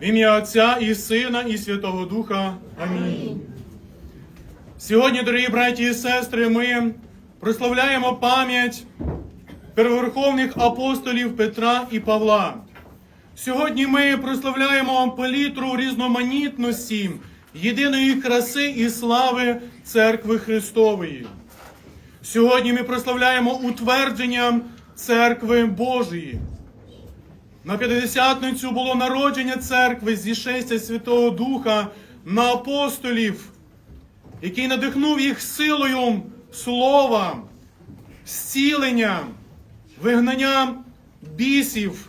В ім'я Отця і Сина, і Святого Духа. Амінь. Сьогодні, дорогі браті і сестри, ми прославляємо пам'ять первоверховних апостолів Петра і Павла. Сьогодні ми прославляємо палітру різноманітності єдиної краси і слави Церкви Христової. Сьогодні ми прославляємо утвердження Церкви Божої. На П'ятдесятницю було народження церкви, зішестя Святого Духа на апостолів, який надихнув їх силою слова, зцілення, вигнання бісів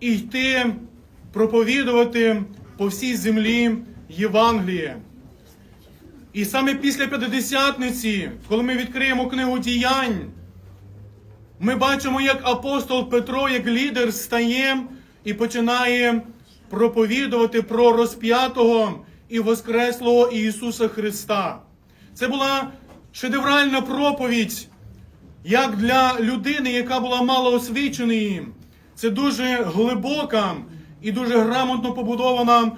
і йти проповідувати по всій землі Євангеліє. І саме після П'ятидесятниці, коли ми відкриємо книгу діянь, ми бачимо, як апостол Петро, як лідер, стає і починає проповідувати про розп'ятого і воскреслого Ісуса Христа. Це була шедевральна проповідь, як для людини, яка була малоосвіченою. Це дуже глибока і дуже грамотно побудована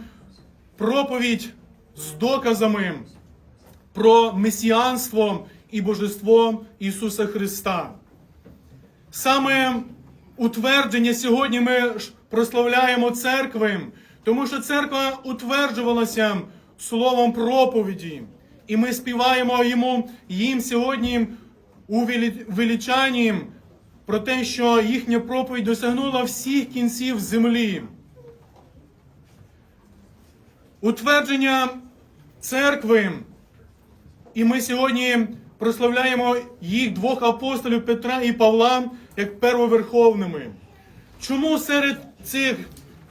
проповідь з доказами про месіанство і божество Ісуса Христа. Саме утвердження сьогодні ми прославляємо церкви, тому що церква утверджувалася словом проповіді, і ми співаємо йому їм сьогодні у величанні про те, що їхня проповідь досягнула всіх кінців землі. Утвердження церкви і ми сьогодні прославляємо їх двох апостолів Петра і Павла як первоверховними. Чому серед цих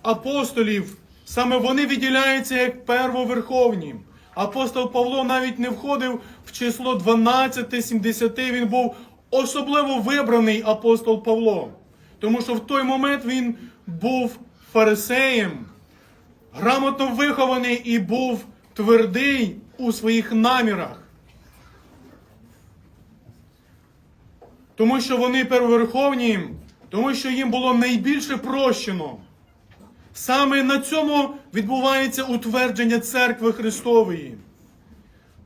апостолів саме вони виділяються як первоверховні? Апостол Павло навіть не входив в число 12-70, він був особливо вибраний апостол Павло. Тому що в той момент він був фарисеєм, грамотно вихований і був твердий у своїх намірах. Тому що вони первоверховні, тому що їм було найбільше прощено. Саме на цьому відбувається утвердження церкви Христової,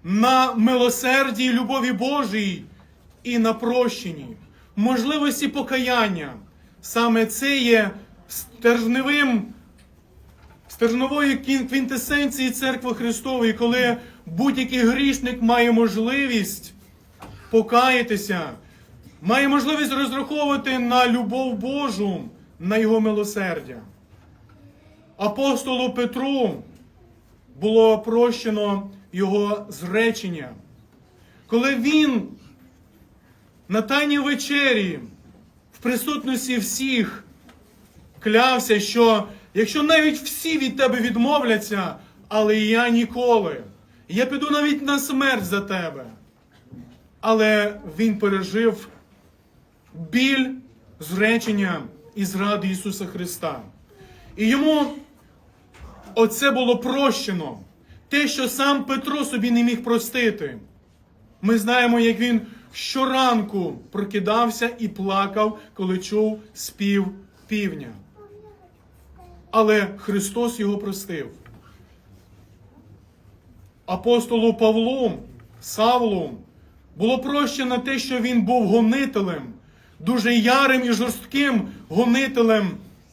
на милосерді і любові Божій і на прощенні, можливості покаяння. Саме це є стержневим стержновою квінтесенції церкви Христової, коли будь-який грішник має можливість покаятися, має можливість розраховувати на любов Божу, на його милосердя. Апостолу Петру було прощено його зречення, коли він на тайній вечері в присутності всіх клявся, що якщо навіть всі від тебе відмовляться, але я ніколи. Я піду навіть на смерть за тебе. Але він пережив біль зречення і зради Ісуса Христа. І йому оце було прощено. Те, що сам Петро собі не міг простити. Ми знаємо, як він щоранку прокидався і плакав, коли чув спів півня. Але Христос його простив. Апостолу Павлу, Савлу, було прощено те, що він був гонителем, дуже ярим і жорстким гонителем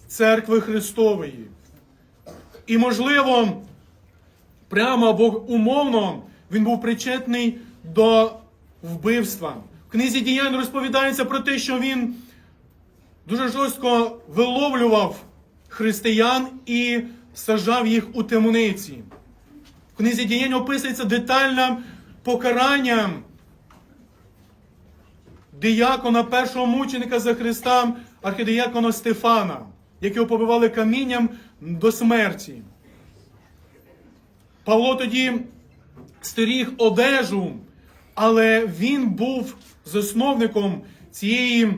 церкви Христової. І, можливо, прямо або умовно він був причетний до вбивства. В книзі діянь розповідається про те, що він дуже жорстко виловлював християн і сажав їх у темниці. В книзі діянь описується детальне покарання диякона першого мученика за Христа, архідиякона Стефана, якого побивали камінням до смерті. Павло тоді стеріг одежу, але він був засновником цієї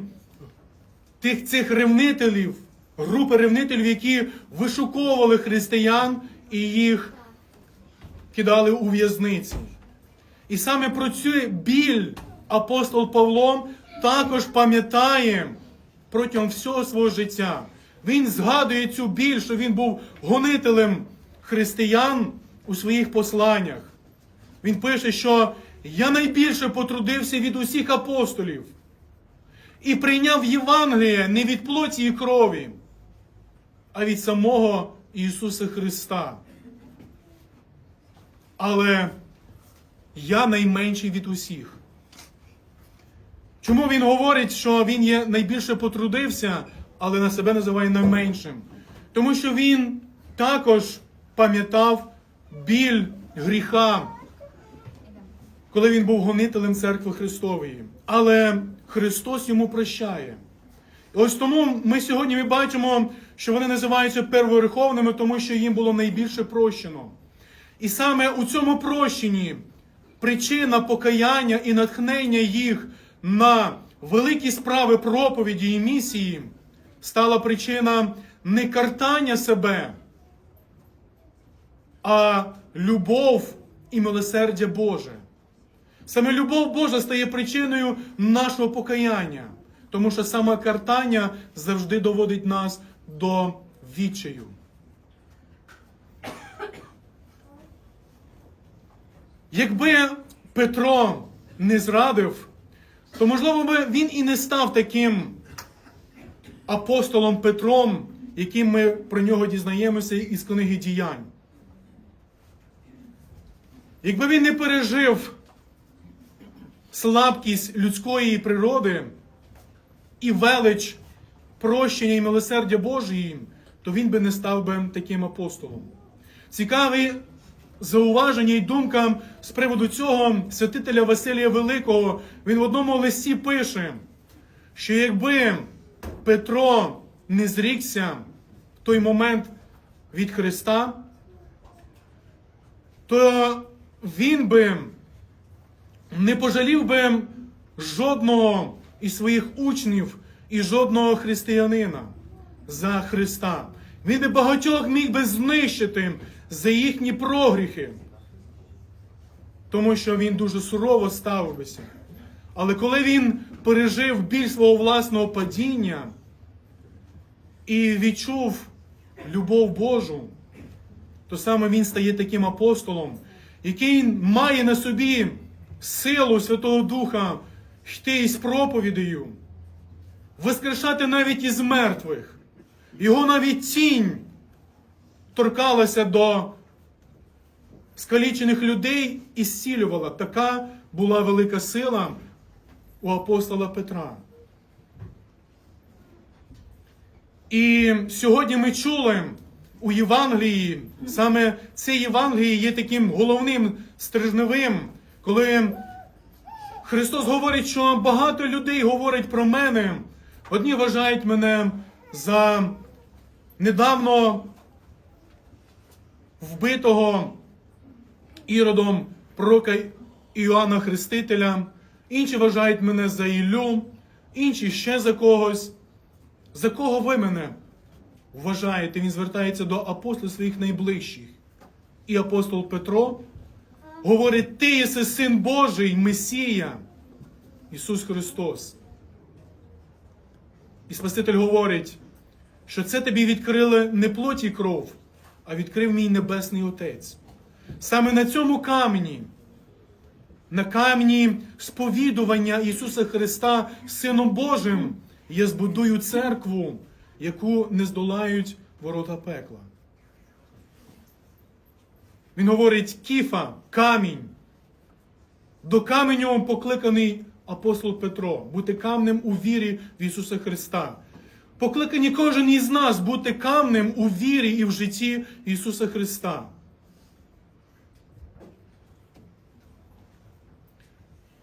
тих цих ревнителів, групи ревнителів, які вишуковували християн і їх кидали у в'язниці. І саме про цю біль апостол Павло також пам'ятає протягом всього свого життя. він згадує цю біль, що він був гонителем християн у своїх посланнях. Він пише, що я найбільше потрудився від усіх апостолів і прийняв Євангеліє не від плоті і крові, а від самого Ісуса Христа. Але я найменший від усіх. Чому він говорить, що він є найбільше потрудився, але на себе називає найменшим? Тому що він також пам'ятав біль гріха, коли він був гонителем церкви Христової. Але Христос йому прощає. Ось тому ми сьогодні ми бачимо, що вони називаються первориховними, тому що їм було найбільше прощено. І саме у цьому прощенні причина покаяння і натхнення їх на великі справи проповіді і місії стала причина не картання себе, а любов і милосердя Боже. Саме любов Божа стає причиною нашого покаяння, тому що саме картання завжди доводить нас до відчаю. Якби Петро не зрадив, то можливо би він і не став таким апостолом Петром, яким ми про нього дізнаємося із книги діянь. Якби він не пережив слабкість людської природи і велич прощення і милосердя Божої, то він би не став би таким апостолом. Цікаві зауваження і думка з приводу цього святителя Василія Великого. Він в одному листі пише, що якби Петро не зрікся в той момент від Христа, то він би не пожалів би жодного із своїх учнів і жодного християнина за Христа. Він би багатьох міг би знищити за їхні прогріхи, тому що він дуже сурово ставився. Але коли він пережив біль свого власного падіння і відчув любов Божу, то саме він стає таким апостолом, який має на собі силу Святого Духа йти із проповідею, воскрешати навіть із мертвих. Його навіть тінь торкалася до скалічених людей і зцілювала. Така була велика сила у апостола Петра. І сьогодні ми чули у Євангелії, саме це Євангеліє є таким головним стрижневим, коли Христос говорить, що багато людей говорять про мене. Одні вважають мене за недавно вбитого іродом пророка Іоанна Хрестителя, інші вважають мене за Іллю, інші ще за когось. За кого ви мене вважаєте? Він звертається до апостолів своїх найближчих. І апостол Петро говорить: Ти єси син Божий, Месія, Ісус Христос. І Спаситель говорить, що це тобі відкрили не плоті кров, а відкрив мій Небесний Отець. Саме на цьому камені, на камені сповідування Ісуса Христа Сином Божим, я збудую церкву, яку не здолають ворота пекла. Він говорить кіфа, камінь. До каменю покликаний апостол Петро, бути камнем у вірі в Ісуса Христа. Покликані кожен із нас бути камнем у вірі і в житті Ісуса Христа.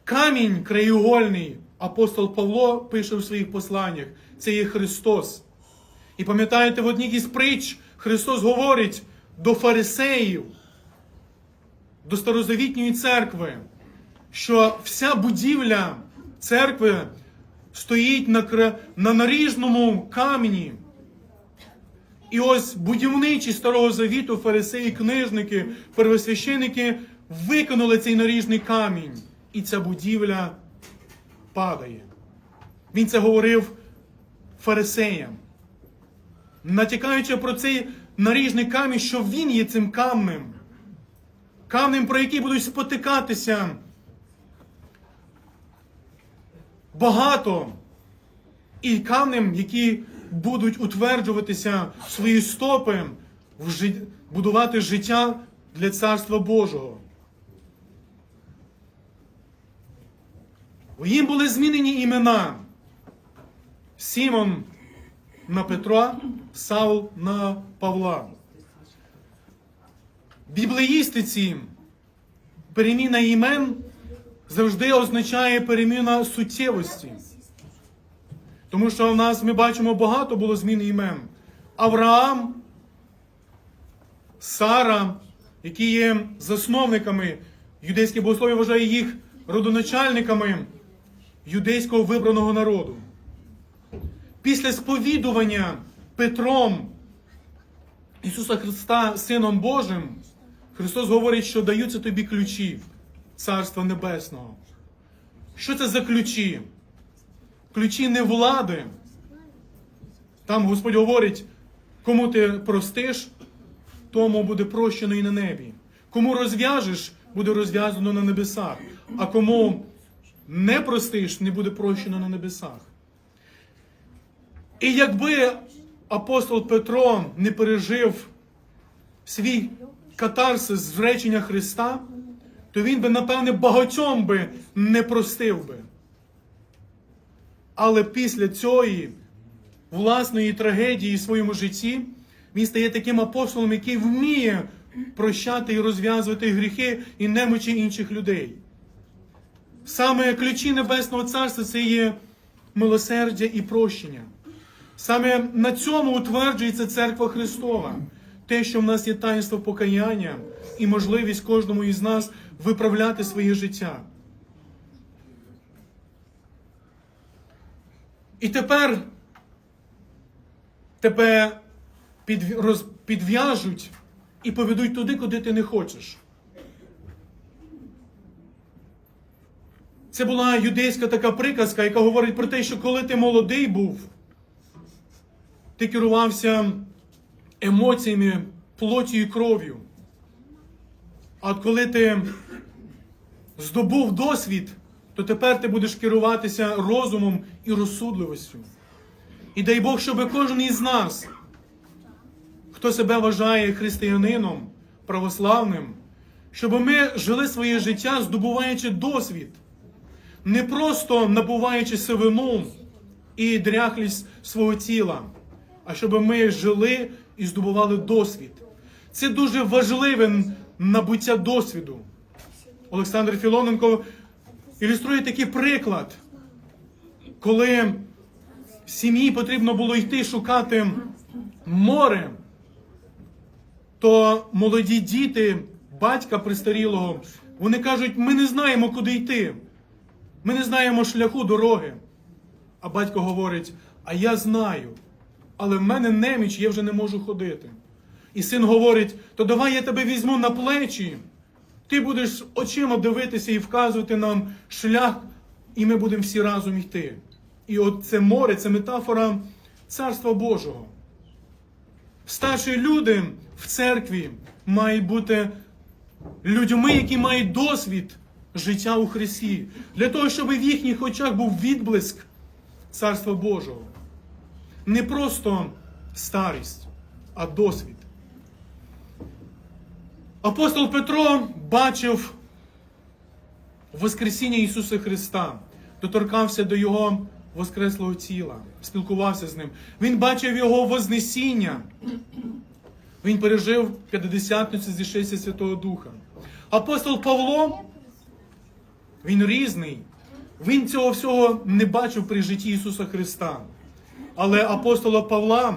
Камінь краєугольний, апостол Павло пише в своїх посланнях, це є Христос. І пам'ятаєте, в одній із притч Христос говорить до фарисеїв, до старозавітньої церкви, що вся будівля церкви стоїть на, на наріжному камені. І ось будівничі Старого Завіту, фарисеї, книжники, первосвященники виконали цей наріжний камінь. І ця будівля падає. Він це говорив фарисеям. натякаючи про цей наріжний камінь, що він є цим камнем. Камнем, про який будуть спотикатися багато. І камнем, які будуть утверджуватися свої стопи, в жи- будувати життя для Царства Божого. Їм були змінені імена. Сімон на Петра, Саул на Павла. Біблеїстиці переміна імен завжди означає переміна суттєвості. Тому що в нас ми бачимо багато було змін імен. Авраам, Сара, які є засновниками, юдейське богослов'я вважає їх родоначальниками юдейського вибраного народу. Після сповідування Петром Ісуса Христа Сином Божим, Христос говорить, що даються тобі ключі Царства Небесного. Що це за ключі? Ключі не влади. Там Господь говорить, кому ти простиш, тому буде прощено і на небі. Кому розв'яжеш, буде розв'язано на небесах. А кому не простиш, не буде прощено на небесах. І якби апостол Петро не пережив свій катарсис з речення Христа, то він би, напевне, багатьом би не простив би. Але після цієї власної трагедії в своєму житті він стає таким апостолом, який вміє прощати і розв'язувати гріхи і немочі інших людей. Саме ключі Небесного Царства це є милосердя і прощення. Саме на цьому утверджується церква Христова. Те, що в нас є таїнство покаяння і можливість кожному із нас виправляти своє життя. І тепер тебе підв'яжуть і поведуть туди, куди ти не хочеш. Це була юдейська така приказка, яка говорить про те, що коли ти молодий був, ти керувався емоціями, плоті і кров'ю. А коли ти здобув досвід, то тепер ти будеш керуватися розумом і розсудливістю. І дай Бог, щоб кожен із нас, хто себе вважає християнином, православним, щоб ми жили своє життя, здобуваючи досвід, не просто набуваючи сивину і дряхлість свого тіла, а щоб ми жили і здобували досвід. Це дуже важливе набуття досвіду. Олександр Філоненко ілюструє такий приклад, коли сім'ї потрібно було йти шукати море, то молоді діти, батька престарілого, вони кажуть, ми не знаємо, куди йти. Ми не знаємо шляху дороги. А батько говорить: а я знаю, але в мене неміч, я вже не можу ходити. І син говорить: то давай я тебе візьму на плечі. Ти будеш очима дивитися і вказувати нам шлях, і ми будемо всі разом йти. І от це море, це метафора Царства Божого. Старші люди в церкві мають бути людьми, які мають досвід життя у Христі, для того, щоб в їхніх очах був відблиск Царства Божого. Не просто старість, а досвід. Апостол Петро бачив Воскресіння Ісуса Христа, доторкався до Його воскреслого тіла, спілкувався з ним. Він бачив Його Вознесіння. Він пережив п'ятдесятницю зішестя Святого Духа. Апостол Павло, він різний. Він цього всього не бачив при житті Ісуса Христа. Але апостола Павла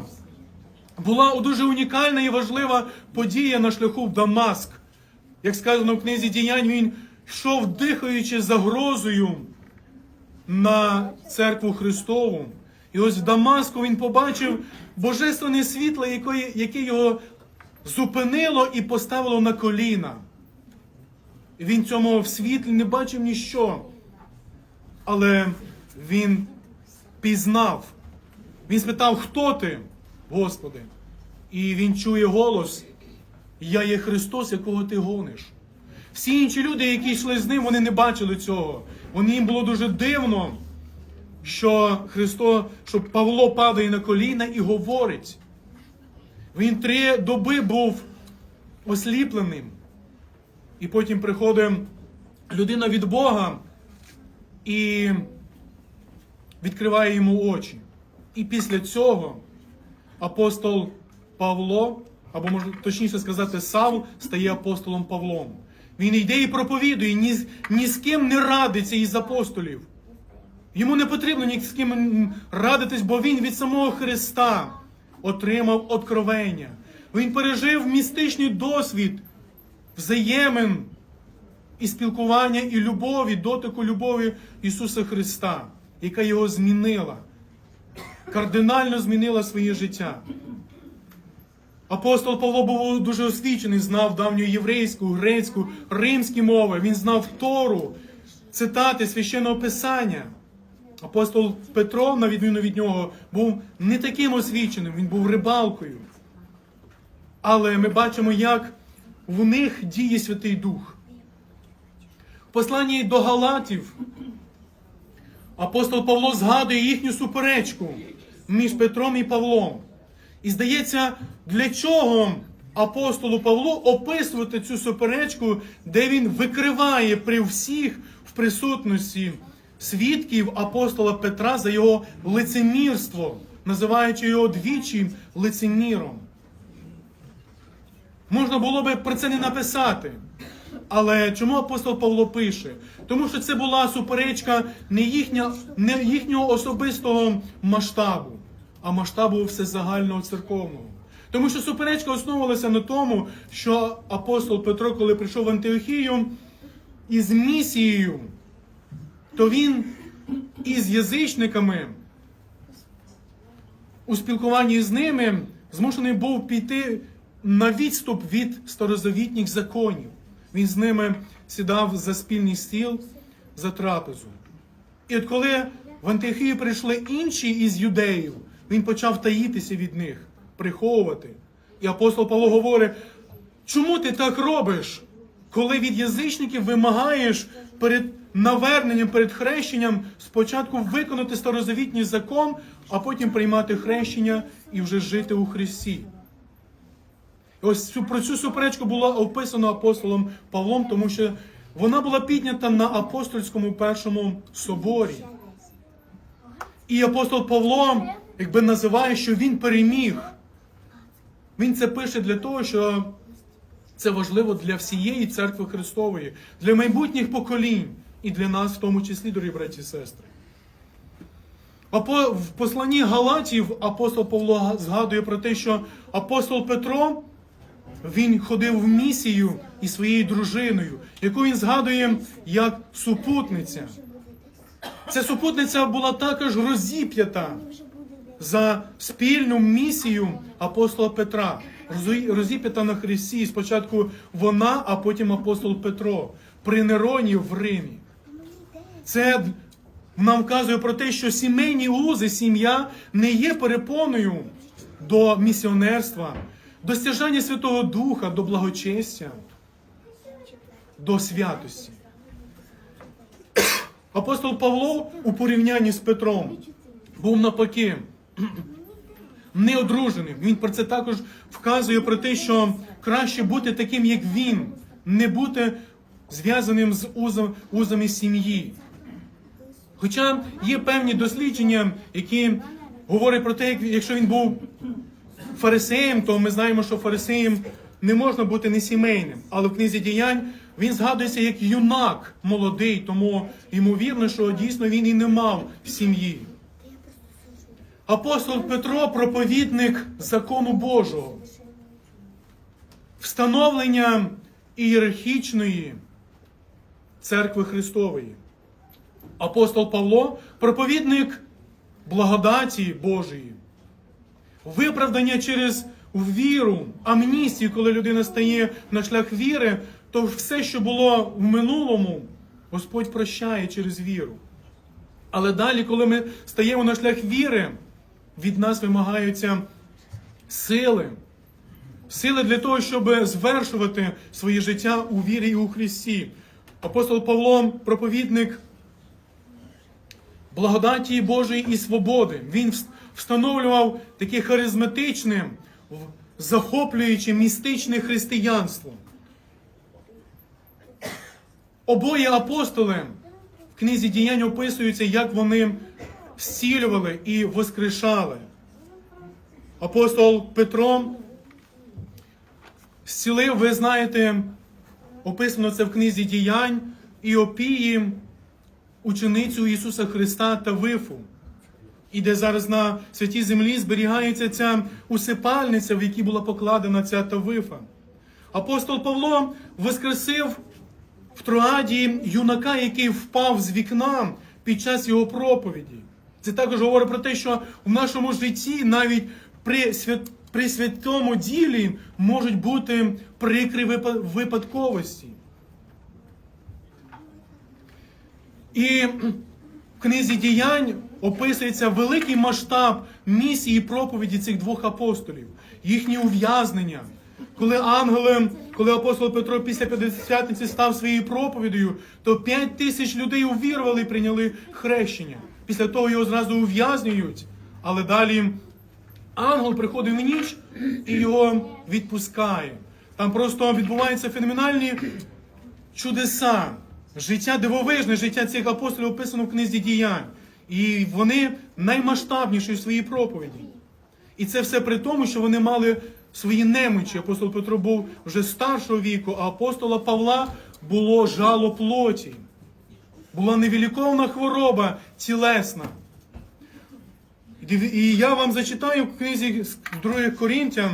була дуже унікальна і важлива подія на шляху в Дамаск. Як сказано в книзі діянь, він йшов, дихаючи загрозою на церкву Христову. І ось в Дамаску він побачив божественне світло, яке, його зупинило і поставило на коліна. Він цьому в світлі не бачив ніщо. Але він пізнав. Він спитав, хто ти? Господи. І він чує голос: Я є Христос, якого ти гониш. Всі інші люди, які йшли з ним, вони не бачили цього. Вони їм було дуже дивно, що Христос, що Павло падає на коліна і говорить. Він три доби був осліпленим. І потім приходить людина від Бога і відкриває йому очі. І після цього апостол Павло, або можна точніше сказати, Савл, стає апостолом Павлом. Він йде і проповідує, ні, ні з ким не радиться із апостолів. Йому не потрібно ні з ким радитись, бо він від самого Христа отримав откровення. Він пережив містичний досвід взаємин і спілкування, і любові, дотику любові Ісуса Христа, яка його змінила, кардинально змінила своє життя. Апостол Павло був дуже освічений, знав давню єврейську, грецьку, римські мови. Він знав Тору, цитати священного писання. Апостол Петро, на відміну від нього, був не таким освіченим, він був рибалкою. Але ми бачимо, як в них діє Святий Дух. В посланні до Галатів апостол Павло згадує їхню суперечку між Петром і Павлом. І здається, для чого апостолу Павлу описувати цю суперечку, де він викриває при всіх в присутності свідків апостола Петра за його лицемірство, називаючи його двічі лицеміром. Можна було би про це не написати. Але чому апостол Павло пише? Тому що це була суперечка не, їхня, не їхнього особистого масштабу, а масштабу всезагального церковного. Тому що суперечка основувалася на тому, що апостол Петро, коли прийшов в Антиохію із місією, то він із язичниками у спілкуванні з ними змушений був піти на відступ від старозавітніх законів. Він з ними сідав за спільний стіл за трапезу. І от коли в Антиохію прийшли інші із юдеїв, він почав таїтися від них, приховувати. І апостол Павло говорить: чому ти так робиш, коли від язичників вимагаєш перед наверненням, перед хрещенням спочатку виконати старозавітній закон, а потім приймати хрещення і вже жити у Христі? Ось про цю суперечку було описано апостолом Павлом, тому що вона була піднята на апостольському першому соборі. І апостол Павло якби називає, що він переміг. Він це пише для того, що це важливо для всієї церкви Христової, для майбутніх поколінь і для нас, в тому числі, дорогі браті і сестри. В посланні Галатів апостол Павло згадує про те, що апостол Петро він ходив в місію із своєю дружиною, яку він згадує як супутниця. Ця супутниця була також розіп'ята за спільну місію апостола Петра. Розі- Розіп'ята на Христі. Спочатку вона, а потім апостол Петро при Нероні в Римі. Це нам вказує про те, що сімейні узи, сім'я не є перепоною до місіонерства, до стяжання Святого Духа, до благочестя, до святості. Апостол Павло у порівнянні з Петром був навпаки неодруженим. Він про це також вказує про те, що краще бути таким, як він, не бути зв'язаним з узом- узами сім'ї. Хоча є певні дослідження, які говорять про те, якщо він був фарисеєм, то ми знаємо, що фарисеєм не можна бути несімейним. Але в книзі діянь він згадується як юнак молодий, тому ймовірно, що дійсно він і не мав сім'ї. Апостол Петро проповідник закону Божого, встановлення ієрархічної церкви Христової. Апостол Павло проповідник благодаті Божої, виправдання через віру, амністію, коли людина стає на шлях віри, то все, що було в минулому, Господь прощає через віру. Але далі, коли ми стаємо на шлях віри, від нас вимагаються сили. Сили для того, щоб звершувати своє життя у вірі і у Христі. Апостол Павло, проповідник благодаті Божої і свободи. Він встановлював таке харизматичне, захоплююче містичне християнство. Обоє апостоли в книзі діянь описуються, як вони зцілювали і воскрешали. Апостол Петро зцілив, ви знаєте, описано це в книзі діянь Іопії, ученицю Ісуса Христа та Вифу. І де зараз на святій землі зберігається ця усипальниця, в якій була покладена ця тавифа. Апостол Павло воскресив в Троаді юнака, який впав з вікна під час його проповіді. Це також говорить про те, що в нашому житті навіть при, свят... при святому ділі можуть бути прикрі випа- випадковості. І книзі діянь описується великий масштаб місії і проповіді цих двох апостолів, їхні ув'язнення. Коли ангели, коли апостол Петро після П'ятдесятниці став своєю проповідою, то п'ять тисяч людей увірували і прийняли хрещення. Після того його зразу ув'язнюють, але далі ангел приходить в ніч і його відпускає. Там просто відбуваються феноменальні чудеса, життя дивовижне, життя цих апостолів описано в книзі діянь. І вони наймасштабніші в своїй проповіді. І це все при тому, що вони мали свої немочі. Апостол Петро був вже старшого віку, а апостола Павла було жало плоті. Була невіліковна хвороба тілесна. І я вам зачитаю в книзі з 2 Корінтян,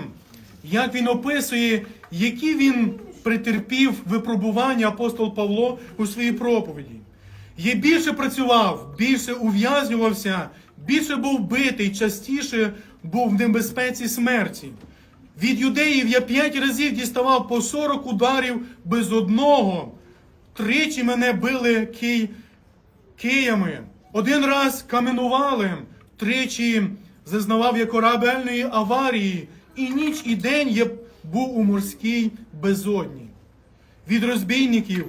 як він описує, які він претерпів випробування апостол Павло у своїй проповіді. Є більше працював, більше ув'язнювався, більше був битий, частіше був в небезпеці смерті. Від юдеїв я п'ять разів діставав по 40 ударів без одного. Тричі мене били кий, киями. Один раз каменували, тричі зазнавав я корабельної аварії, і ніч і день я був у морській безодні. Від розбійників,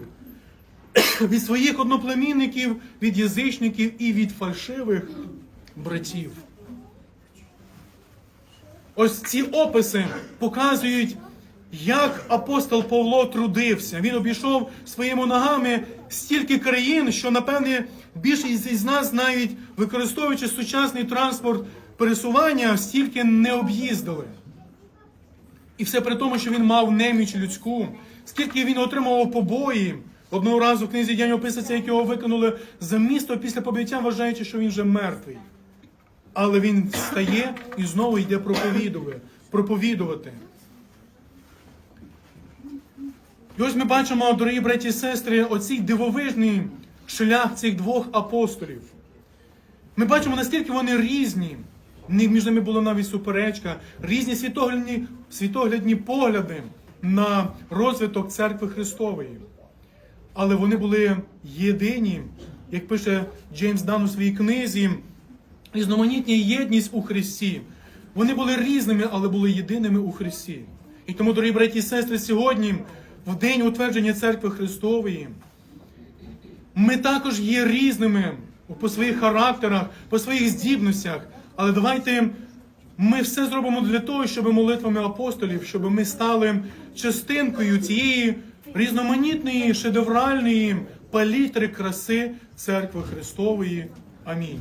від своїх одноплемінників, від язичників і від фальшивих братів. Ось ці описи показують, як апостол Павло трудився. Він обійшов своїми ногами стільки країн, що, напевне, більшість із нас, навіть використовуючи сучасний транспорт пересування, стільки не об'їздили. І все при тому, що він мав неміч людську, скільки він отримував побої. Одного разу в книзі день описується, як його викинули за місто після побиття, вважаючи, що він вже мертвий. Але він встає і знову йде проповідувати. проповідувати. І ось ми бачимо, дорогі браті і сестри, оцей дивовижний шлях цих двох апостолів. Ми бачимо, наскільки вони різні. Між ними була навіть суперечка, різні світоглядні, світоглядні погляди на розвиток церкви Христової. Але вони були єдині, як пише Джеймс Дан у своїй книзі, різноманітня єдність у Христі. Вони були різними, але були єдиними у Христі. І тому, дорогі браті і сестри, сьогодні, в день утвердження церкви Христової, ми також є різними по своїх характерах, по своїх здібностях. Але давайте ми все зробимо для того, щоб молитвами апостолів, щоб ми стали частинкою цієї різноманітної шедевральної палітри краси церкви Христової. Амінь.